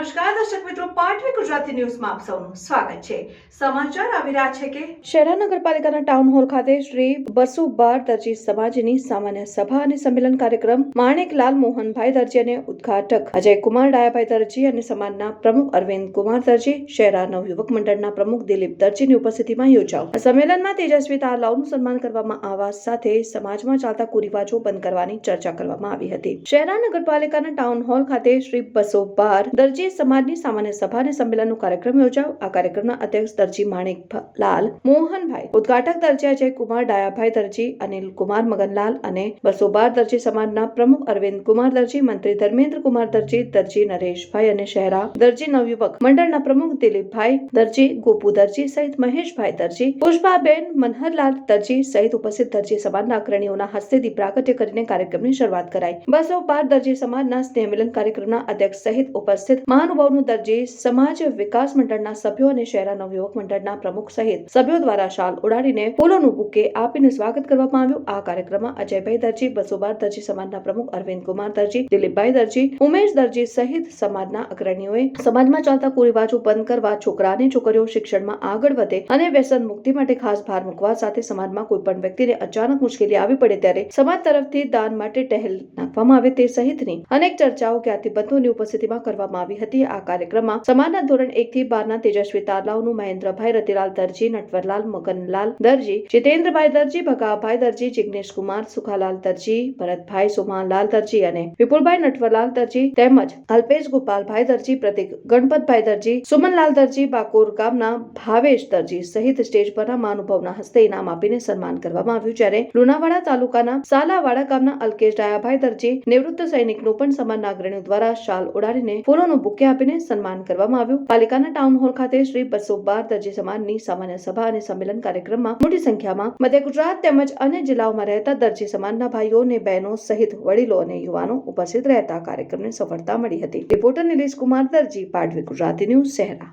નમસ્કાર, દર્શક મિત્રો, પાટવી ગુજરાતી ન્યૂઝમાં આપ સૌનું સ્વાગત છે. સમાચાર આવી રહ્યા છે કે શહેરા નગરપાલિકાના ટાઉન હોલ ખાતે શ્રી બસુ બાર દરજી સમાજની સામાન્ય સભા અને સંમેલન કાર્યક્રમ માણેકલાલ મોહનભાઈ દરજી અને ઉદઘાટક અજય કુમાર ડાયાભાઈ દરજી અને સમાજના પ્રમુખ અરવિંદ કુમાર દરજી શહેરા નવયુવક મંડળના પ્રમુખ દિલીપ દરજીની ઉપસ્થિતિમાં યોજાઓ. સંમેલનમાં તેજસ્વી તાલાઓનું સન્માન કરવામાં આવવા સાથે સમાજમાં ચાલતા કુરિવાજો બંધ કરવાની ચર્ચા કરવામાં આવી હતી. શહેરા નગરપાલિકાના ટાઉન હોલ ખાતે શ્રી બસો બાર દરજી સમાજની સામાન્ય સભા અને સંમેલનનો કાર્યક્રમ યોજાયો. આ કાર્યક્રમના અધ્યક્ષ દરજી માણેક લાલ, મોહનભાઈ ઉદઘાટક દરજી અજય કુમાર ડાયાભાઈ દરજી અનિલ કુમાર મગનલાલ અને બસો બાર દરજી સમાજના પ્રમુખ અરવિંદ કુમાર દરજી, મંત્રી ધર્મેન્દ્ર કુમાર દરજી દરજી નરેશભાઈ અને શહેરા દરજી નવયુવક મંડળના પ્રમુખ દિલીપભાઈ દરજી, ગોપુ દરજી સહિત મહેશભાઈ દરજી, પુષ્પાબેન મનહરલાલ દરજી સહિત ઉપસ્થિત દરજી સમાજના અગ્રણીઓના હસ્તે દીપ પ્રાગટ્ય કરીને કાર્યક્રમની શરૂઆત કરાઈ. બસો બાર દરજી સમાજના સ્નેહ મિલન કાર્યક્રમના અધ્યક્ષ સહિત ઉપસ્થિત મહાનુભાવનું દરજી સમાજ વિકાસ મંડળના સભ્યો અને શહેરા નવયુવક મંડળના પ્રમુખ સહિત સભ્યો દ્વારા શાલ ઉડાડીને ફૂલોનું બુકે આપીને સ્વાગત કરવામાં આવ્યું. આ કાર્યક્રમમાં અજયભાઈ દરજી બસો બાર દરજી સમાજના પ્રમુખ, અરવિંદ કુમાર દરજી, દિલીપભાઈ દરજી, ઉમેશ દરજી સહિત સમાજના અગ્રણીઓએ સમાજમાં ચાલતા કુરિવાજો બંધ કરવા છોકરા અને છોકરીઓ શિક્ષણમાં આગળ વધે અને વ્યસન મુક્તિ માટે ખાસ ભાર મૂકવા સાથે સમાજમાં કોઈ પણ વ્યક્તિને અચાનક મુશ્કેલી આવી પડે ત્યારે સમાજ તરફથી દાન માટે ટહેલ નાખવામાં આવે તે સહિતની અનેક ચર્ચાઓ જ્ઞાતિબંધુઓની ઉપસ્થિતિમાં કરવામાં આવી હતી. આ કાર્યક્રમમાં સમાના ધોરણ એક થી બારના તેજસ્વી તારલાઓનું મહેન્દ્રભાઈ રતિલાલ દરજી, નટવરલાલ મગનલાલ દરજી, જીતેન્દ્રભાઈ દરજી, ભગાભાઈ દરજી, જિગ્નેશ કુમાર, સુખાલાલ દરજી, ભરતભાઈ સોમાલાલ દરજી અને વિપુલભાઈ નટવરલાલ દરજી તેમજ અલ્પેશ ગોપાલભાઈ દરજી, પ્રતિક ગણપતભાઈ દરજી, સુમનલાલ દરજી, બાકોર ગામના ભાવેશ દરજી સહિત સ્ટેજ પરના મહાનુભાવના હસ્તે ઇનામ આપીને સન્માન કરવામાં આવ્યું જ્યારે લુણાવાડા તાલુકાના સાલાવાડા ગામના અલ્કેશ ડાયાભાઈ દરજી નિવૃત્ત સૈનિકનું પણ સમાન અગ્રણીઓ દ્વારા શાલ ઉડાડીને ફૂલોનું બુકે આપીને સન્માન કરવામાં આવ્યું. પાલિકાના ટાઉન હોલ ખાતે શ્રી બસો બાર દરજી સમાજની સામાન્ય સભા અને સંમેલન કાર્યક્રમમાં મોટી સંખ્યામાં મધ્ય ગુજરાત તેમજ અન્ય જિલ્લાઓમાં રહેતા દરજી સમાજના ભાઈઓ અને બહેનો સહિત વડીલો અને યુવાનો ઉપસ્થિત રહેતા કાર્યક્રમને સફળતા મળી હતી. Reporter Nilesh Kumar, Darji Patvi Gujarati news, Shahera.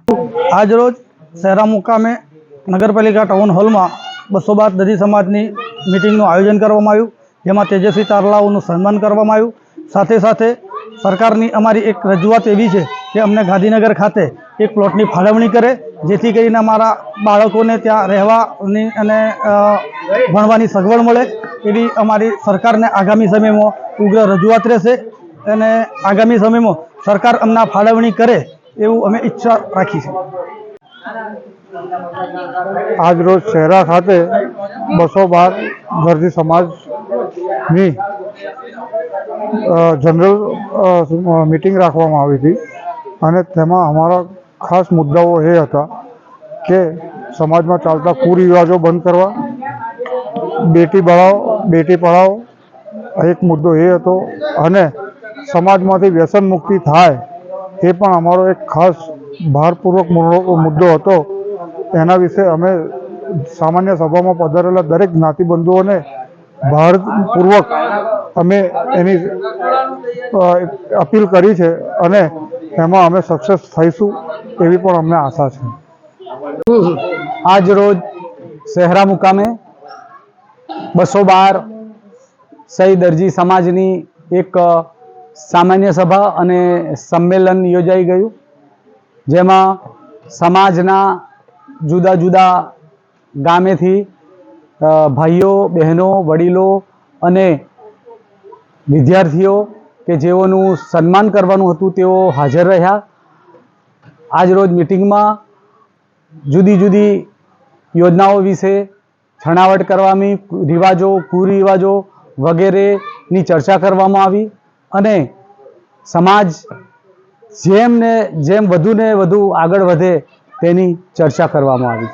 આજરોજ શહેરા મુકામે નગરપાલિકા ટાઉન હોલમાં બસો બાર દરી સમાજની મિટિંગનું આયોજન કરવામાં આવ્યું. જેમાં તેજસ્વી તારલાઓનું સન્માન કરવામાં આવ્યું. સાથે સાથે સરકારની અમારી એક રજૂઆત એવી છે કે અમને ગાંધીનગર ખાતે એક પ્લોટની ફાળવણી કરે, જેથી કરીને અમારા બાળકોને ત્યાં રહેવાની અને ભણવાની સગવડ મળે. એવી અમારી સરકારને આગામી સમયમાં ઉગ્ર રજૂઆત રહેશે અને આગામી સમયમાં સરકાર અમને ફાળવણી કરે એવું અમે ઈચ્છા રાખી છે. આજરોજ શહેરા ખાતે બસો બાર દર્દી સમાજની જનરલ મીટિંગ રાખવામાં આવી હતી. અને તેમાં અમારા ખાસ મુદ્દાઓ એ હતા કે સમાજમાં ચાલતા કુરિવાજો બંધ કરવા, બેટી બચાવો બેટી પઢાઓ એક મુદ્દો એ હતો. અને સમાજમાંથી વ્યસન મુક્તિ થાય એ પણ અમારો એક ખાસ ભારપૂર્વક મુદ્દો હતો. એના વિશે અમે સામાન્ય સભામાં પધારેલા દરેક જ્ઞાતિબંધુઓને ભારપૂર્વક અમે એની અપીલ કરી છે અને એમાં અમે સક્સેસ થઈશું એવી પણ અમને આશા છે. આજ રોજ શહેરા મુકામે બસો બાર સહી દરજી સમાજની એક સામાન્ય સભા અને સંમેલન યોજાઈ ગયું. જેમાં સમાજના જુદા જુદા ગામેથી ભાઈઓ, બહેનો, વડીલો અને વિદ્યાર્થીઓ કે જેઓનું સન્માન કરવાનું હતું, તેઓ હાજર રહ્યા. આજ રોજ મિટિંગમાં જુદી જુદી યોજનાઓ વિશે છણાવટ કરવાની, રિવાજો, કુરિવાજો વગેરેની ચર્ચા કરવામાં આવી અને સમાજ જેમ ને જેમ વધુને વધુ આગળ વધે તેની ચર્ચા કરવામાં આવી.